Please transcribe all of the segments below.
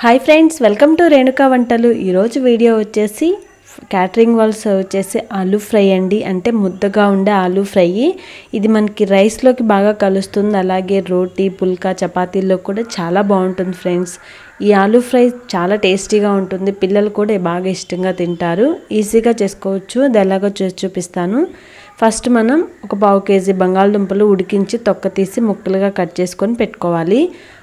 Hi friends welcome to Renuka వంటలు ఈరోజు video వచ్చేసి క్యాటరింగ్ వాళ్ళు సర్వ్ చేసే ఆలూ ఫ్రై అండి. అంటే ముద్దగా ఉండే ఆలూ ఫ్రై. ఇది మనకి రైస్లోకి బాగా కలుస్తుంది. అలాగే రోటీ పుల్కా చపాతీల్లో కూడా చాలా బాగుంటుంది ఫ్రెండ్స్ ఈ ఆలూ ఫ్రై చాలా టేస్టీగా ఉంటుంది. పిల్లలు కూడా బాగా ఇష్టంగా తింటారు. ఈజీగా చేసుకోవచ్చు. అది ఎలాగో చేసి చూపిస్తాను. ఫస్ట్ మనం ఒక పావు కేజీ బంగాళదుంపలు ఉడికించి తొక్క తీసి ముక్కలుగా కట్ చేసుకొని పెట్టుకోవాలి.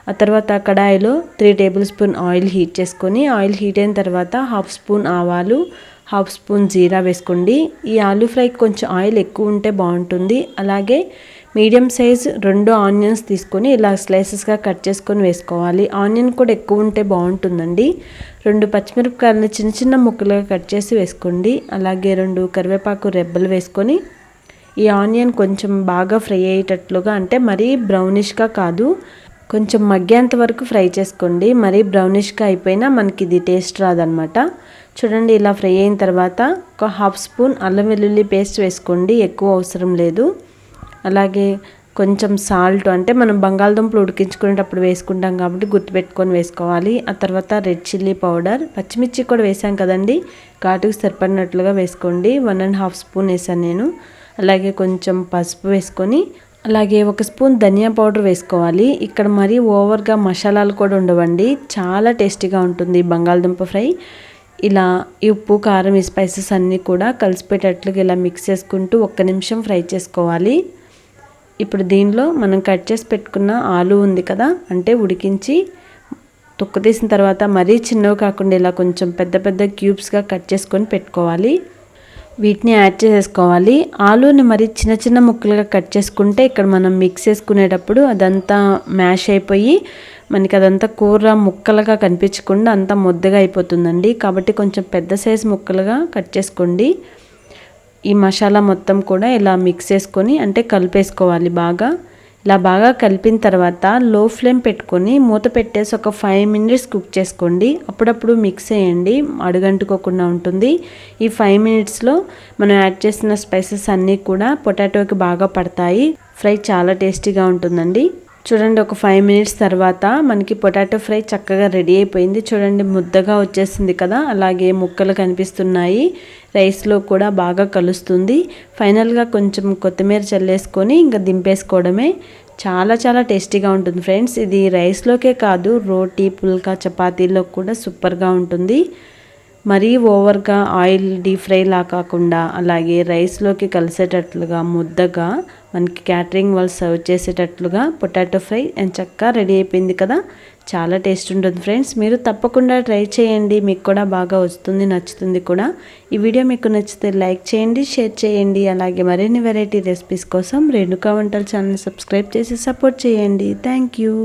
ఆ తర్వాత కడాయిలో three table spoon oil heat చేసుకొని ఆయిల్ హీట్ అయిన తర్వాత హాఫ్ స్పూన్ ఆవాలు హాఫ్ స్పూన్ జీరా వేసుకోండి. ఈ ఆలూ ఫ్రైకి కొంచెం ఆయిల్ ఎక్కువ ఉంటే బాగుంటుంది. అలాగే మీడియం సైజ్ రెండు ఆనియన్స్ తీసుకొని ఇలా స్లైసెస్గా కట్ చేసుకొని వేసుకోవాలి. ఆనియన్ కూడా ఎక్కువ ఉంటే బాగుంటుందండి. రెండు పచ్చిమిరపకాయలను చిన్న చిన్న ముక్కలుగా కట్ చేసి వేసుకోండి. అలాగే రెండు కరివేపాకు రెబ్బలు వేసుకొని ఈ ఆనియన్ కొంచెం బాగా ఫ్రై అయ్యేటట్లుగా అంటే మరీ బ్రౌనిష్గా కాదు కొంచెం మగ్గేంత వరకు ఫ్రై చేసుకోండి. మరీ బ్రౌనిష్గా అయిపోయినా మనకి ఇది టేస్ట్ రాదనమాట చూడండి ఇలా ఫ్రై అయిన తర్వాత ఒక హాఫ్ స్పూన్ అల్లం వెల్లుల్లి పేస్ట్ వేసుకోండి ఎక్కువ అవసరం లేదు. అలాగే కొంచెం సాల్ట్ అంటే మనం బంగాళదుంపలు ఉడికించుకునేటప్పుడు వేసుకుంటాం కాబట్టి గుర్తుపెట్టుకొని వేసుకోవాలి. ఆ తర్వాత రెడ్ చిల్లీ పౌడర్ పచ్చిమిర్చి కూడా వేసాం కదండి ఘాటుకు సరిపడినట్లుగా వేసుకోండి. వన్ అండ్ హాఫ్ స్పూన్ వేసాను నేను. అలాగే కొంచెం పసుపు వేసుకొని అలాగే ఒక స్పూన్ ధనియా పౌడర్ వేసుకోవాలి. ఇక్కడ మరీ ఓవర్గా మసాలాలు కూడా ఉండవండి. చాలా టేస్టీగా ఉంటుంది బంగాళదుంప ఫ్రై. ఇలా ఈ ఉప్పు కారం ఈ స్పైసెస్ అన్నీ కూడా కలిసిపోయేటట్లుగా ఇలా మిక్స్ చేసుకుంటూ ఒక్క నిమిషం ఫ్రై చేసుకోవాలి. ఇప్పుడు దీనిలో మనం కట్ చేసి పెట్టుకున్న ఆలు ఉంది కదా అంటే ఉడికించి తొక్కు తీసిన తర్వాత మరీ చిన్నవి కాకుండా ఇలా కొంచెం పెద్ద పెద్ద క్యూబ్స్గా కట్ చేసుకొని పెట్టుకోవాలి. వీటిని యాడ్ చేసేసుకోవాలి ఆలూని మరి చిన్న చిన్న ముక్కలుగా కట్ చేసుకుంటే ఇక్కడ మనం మిక్స్ చేసుకునేటప్పుడు అదంతా మ్యాష్ అయిపోయి మనకి అదంతా కూర ముక్కలుగా కనిపించకుండా అంతా ముద్దగా అయిపోతుందండి. కాబట్టి కొంచెం పెద్ద సైజు ముక్కలుగా కట్ చేసుకోండి. ఈ మసాలా మొత్తం కూడా ఇలా మిక్స్ చేసుకొని అంటే కలిపేసుకోవాలి బాగా. ఇలా బాగా కలిపిన తర్వాత లో ఫ్లేమ్ పెట్టుకొని మూత పెట్టేసి ఒక ఫైవ్ మినిట్స్ కుక్ చేసుకోండి. అప్పుడప్పుడు మిక్స్ చేయండి. అడుగంటుకోకుండా ఉంటుంది. ఈ ఫైవ్ మినిట్స్లో మనం యాడ్ చేసిన స్పైసెస్ అన్నీ కూడా పొటాటోకి బాగా పడతాయి. ఫ్రై చాలా టేస్టీగా ఉంటుందండి. చూడండి ఒక ఫైవ్ మినిట్స్ తర్వాత మనకి పొటాటో ఫ్రై చక్కగా రెడీ అయిపోయింది. చూడండి ముద్దగా వచ్చేసింది కదా? అలాగే ముక్కలు కనిపిస్తున్నాయి. రైస్లో కూడా బాగా కలుస్తుంది. ఫైనల్గా కొంచెం కొత్తిమీర చల్లేసుకొని ఇంకా దింపేసుకోవడమే. చాలా చాలా టేస్టీగా ఉంటుంది ఫ్రెండ్స్. ఇది రైస్లోకే కాదు రోటీ పుల్కా చపాతీలో కూడా సూపర్గా ఉంటుంది. మరీ ఓవర్గా ఆయిల్ డీప్ ఫ్రైలా కాకుండా అలాగే రైస్లోకి కలిసేటట్లుగా ముద్దగా మనకి క్యాటరింగ్ వాళ్ళు సర్వ్ చేసేటట్లుగా పొటాటో ఫ్రై అండ్ చక్కగా రెడీ అయిపోయింది కదా? చాలా టేస్ట్ ఉంటుంది ఫ్రెండ్స్. మీరు తప్పకుండా ట్రై చేయండి. మీకు కూడా బాగా వస్తుంది నచ్చుతుంది కూడా. ఈ వీడియో మీకు నచ్చితే లైక్ చేయండి షేర్ చేయండి. అలాగే మరిన్ని వెరైటీ రెసిపీస్ కోసం రేణుకా వంటల ఛానల్ సబ్స్క్రైబ్ చేసి సపోర్ట్ చేయండి. Thank you.